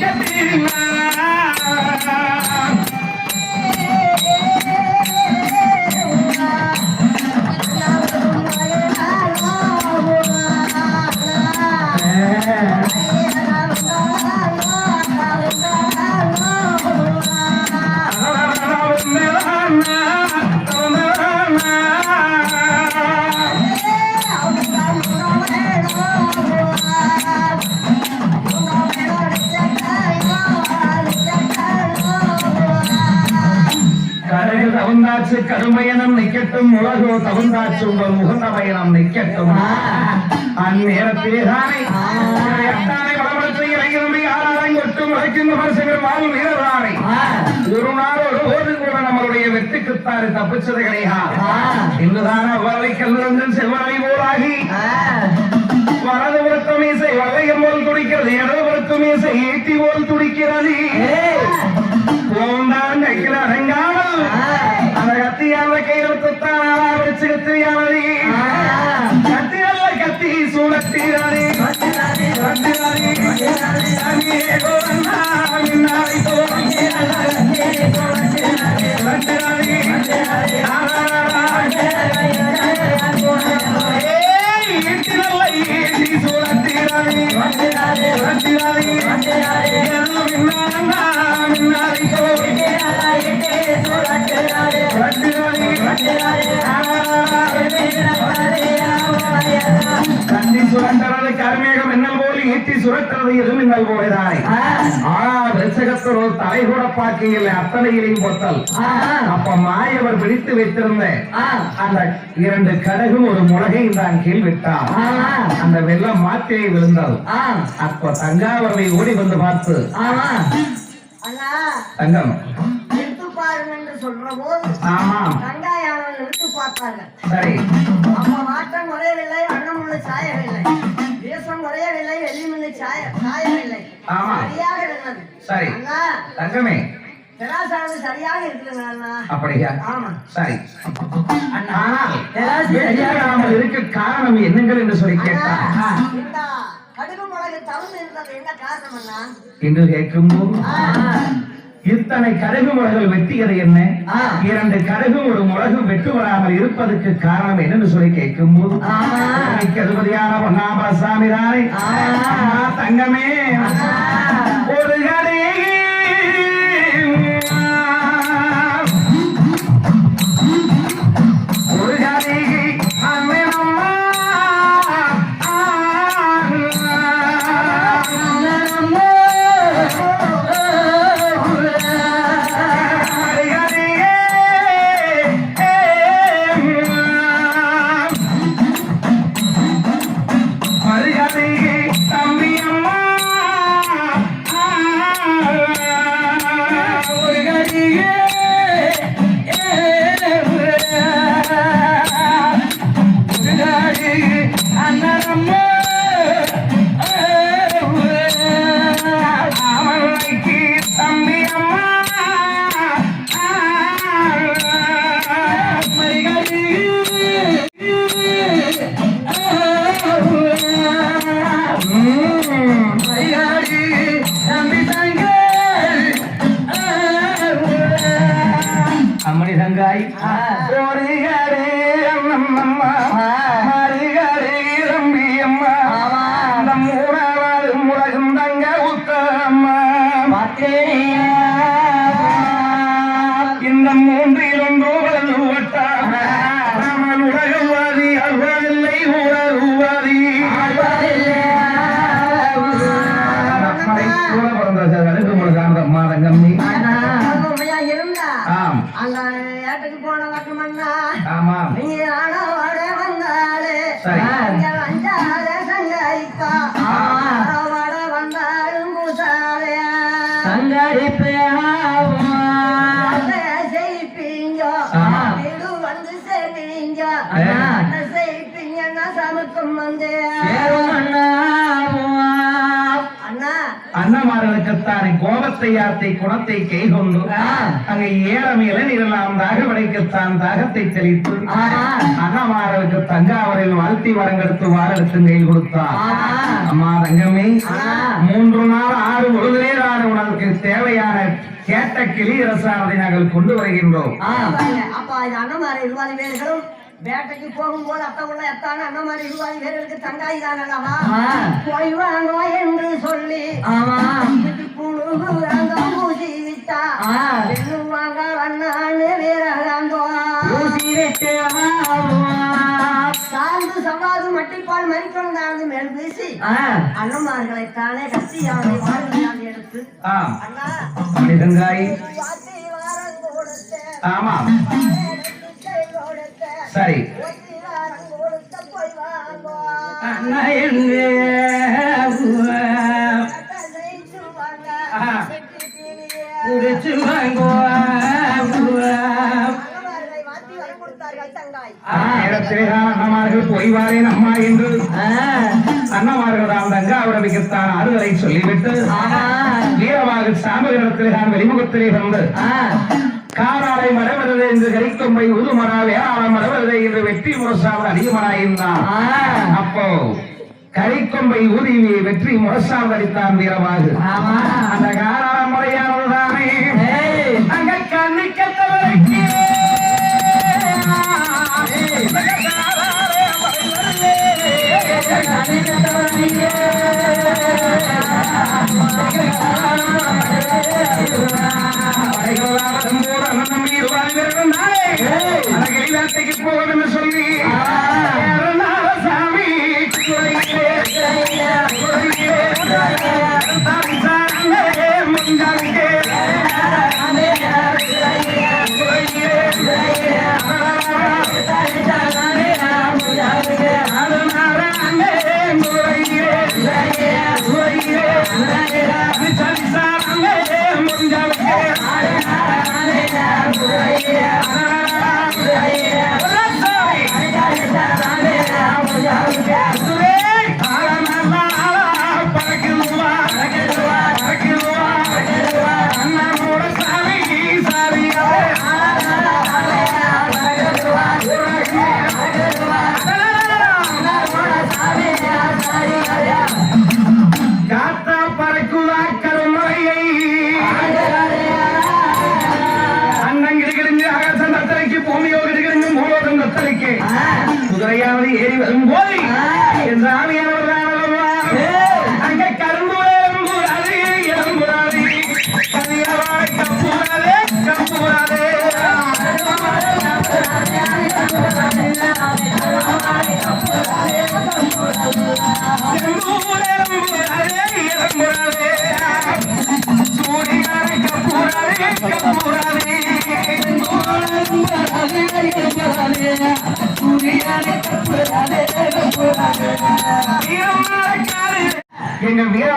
கருகு நிக்கட்டும் உலகோ தகுந்தாச்சு உங்கள் முகந்த பயணம் நிக்கட்டும் அந்நேரத்திலே தானே. வளமரத்தை இளைஞரமை ஆறாரை ஒட்டும் உழைக்கும் விமர்சகர் வாழும் வீரரானை ஒரு நாள் ஒரு போது கூட நம்மளுடைய வெற்றிக்குத்தாறு தப்பிச்சது கிடையாது இன்றுதான வரலை கல்லிருந்து செவ்வரை போராகி வலது புறத்து மீசை வளையம் போல் துடிக்கிறது இடது ஈட்டி போல் துடிக்கிறது. போந்தான் கையில் அடங்காமல் அந்த கத்தியால கையில் குத்தானா வச்சு கத்தியானது கத்தி அல்ல கத்தி சூழத்தீரானே கண்டி சுரண்டறது கருமேகம் என்னல் போல் ஈட்டி சுரக்கிறது எது மின்னல் போலதாய்? ஆனா விருச்சகத்தர் ஒரு தலை கூட பாக்கியில் அத்தனையிலையும் பொத்தல். அப்ப மாயவர் பிடித்து வைத்திருந்த அந்த இரண்டு கடகும் ஒரு முளகையும் தான் கீழ் விட்டார். அந்த வெள்ளம் மாத்திரை விழுந்தது. அப்ப தஞ்சாவூரை ஓடி வந்து பார்த்து அண்ணா. தங்கம். என்று சொல்ற போது ஆமா. கண்டாயானவன் நிறுத்து பார்த்தார்கள் சரி. அப்ப மாற்றம் குறையவில்லை. ஆமா. சரியாக சரி. தங்கமே. சரியாக அண்ணா. அப்படியா? ஆமா. சரி. ஆனால் வெற்றியாகாமல் இருக்க காரணம் என்னங்கள் என்று சொல்லி இந்த கடுகு மிளகு இருந்தது. என்ன காரணம் அண்ணா? என்று கேட்கும்போது இத்தனை கடுகு முளகுகள் வெட்டியது என்ன? இரண்டு கடுகும் ஒரு முளகு வெட்டு வராமல் இருப்பதற்கு காரணம் என்னன்னு சொல்லி கேட்கும்போது இன்னைக்கு அதிபதியான பொன்னாபசாமி தானே தங்கமே. ஒரு கடி Mm-hmm. வந்து செய்ப்பீங்கன்னா சமக்கம் வந்து. கோபத்தை யாத்தை குணத்தை கை கொண்டு அங்க ஏழமையில நிரலாம் தாகவடைக்குத்தான் தாகத்தை தெளித்து அண்ணமார்களுக்கு தஞ்சாவூரில் வாழ்த்தி வரங்கெடுத்து வாரெடுத்து கை கொடுத்தான். அம்மா தங்கமே மூன்று நாள் ஆறு பொழுதிலே நான் உனக்கு தேவையான கேட்ட கிளி ரசானதை நாங்கள் கொண்டு வருகின்றோம். அப்ப வேர்களும் வேட்டைக்கு போகும்போது அத்தை உள்ள எத்தான? அண்ணமாரி இருவாதி வேர்களுக்கு தங்காய் தானல்லவா போய் வாங்கோ என்று சொல்லி புழுகு அந்த மூசி விட்டா. வாங்க வண்ணான்னு வீரகாந்தோ சார்ந்து சவாது மட்டிப்பால் மறிக்கணும் தாழ்ந்து மேல் வீசி. அண்ணமார்களை தானே கத்தியாவை வாழ்க்கையால் எடுத்து. ஆம் அண்ணா. சரி. குடிச்சு வாங்கோ அண்ணமார்களை வாத்தி வரம் கொடுத்தார்கள் தங்காய் நேரத்திலே தான் அண்ணமார்கள் போய் வாரேன் அம்மா என்று. அண்ணமார்கள் தான் தங்க அவரவிக்குத்தான் ஆறுதலை சொல்லிவிட்டு வீரமாக சாம்பலிடத்திலே தான் வெளிமுகத்திலே வந்து காராலை மரவருது என்று கரிக்கொம்பை உதுமரா வேளாளம் மரவருது என்று வெற்றி முரசாமல் அதிகமனாயிருந்தான் அப்போ கரிக்கொம்பை ஊதி வெற்றி முரசாமல் அடித்தான் வீரமாக அந்த காராள முறையானது தானே அங்க கண்ணு கத்தவரைக்கு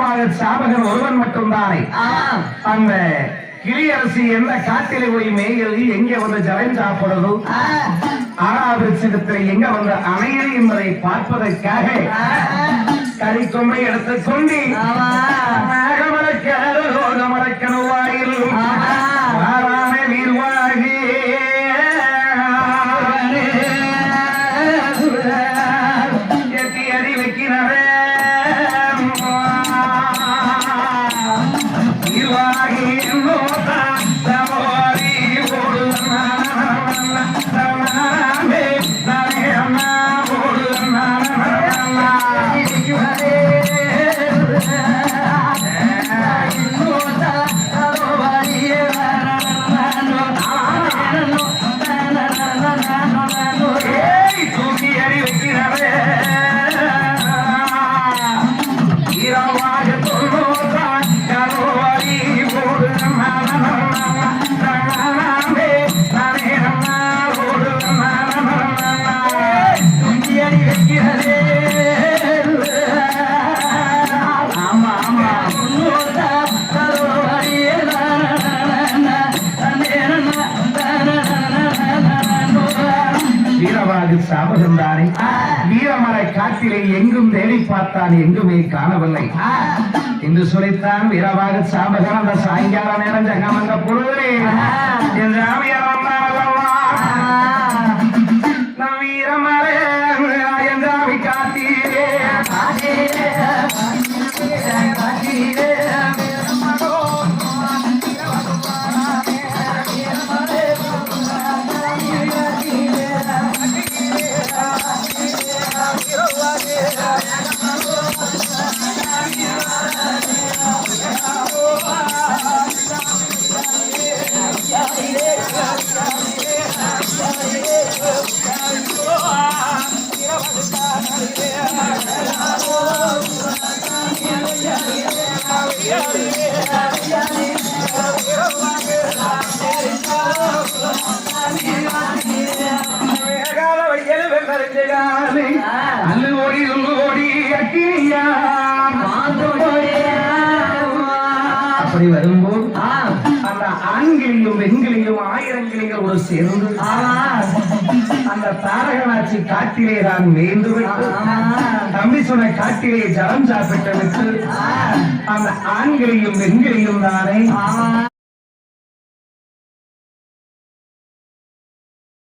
வீரமாக சாபகன் ஒருவன் மட்டும்தானே? அந்த கிளியரசி எந்த காட்டிலே போய் மேய்கிறது எங்க வந்து ஜலம் சாப்பிடுறது ஆறாவிருச்சகத்தில் எங்க வந்து அமையது என்பதை பார்ப்பதற்காக கறிக்கொம்பை எடுத்துக் கொண்டு நாகமரக்க தாரகையை எங்கும் தேடி பார்த்தான் எங்குமே காணவில்லை. என்று சொல்லித்தான் வீரபாக சாம்பகன் அந்த சாயங்கால நேரம் ஜங்கமங்க பொழுதே என் சாமியார் வேகாத ஓடி உள்ளு ஓடி அக்கினியா. அப்படி வரும்போது அந்த ஆண்களிலும் பெண்களிலும் ஆயிரங்களிலும் ஒரு சேர்ந்து அந்த தாரகனாட்சி காட்டிலே தான் மேய்ந்து விட்டு தம்பி சொன்ன காட்டிலே ஜலம் சாப்பிட்டு விட்டு அந்த ஆண்களையும் பெண்களையும் தானே.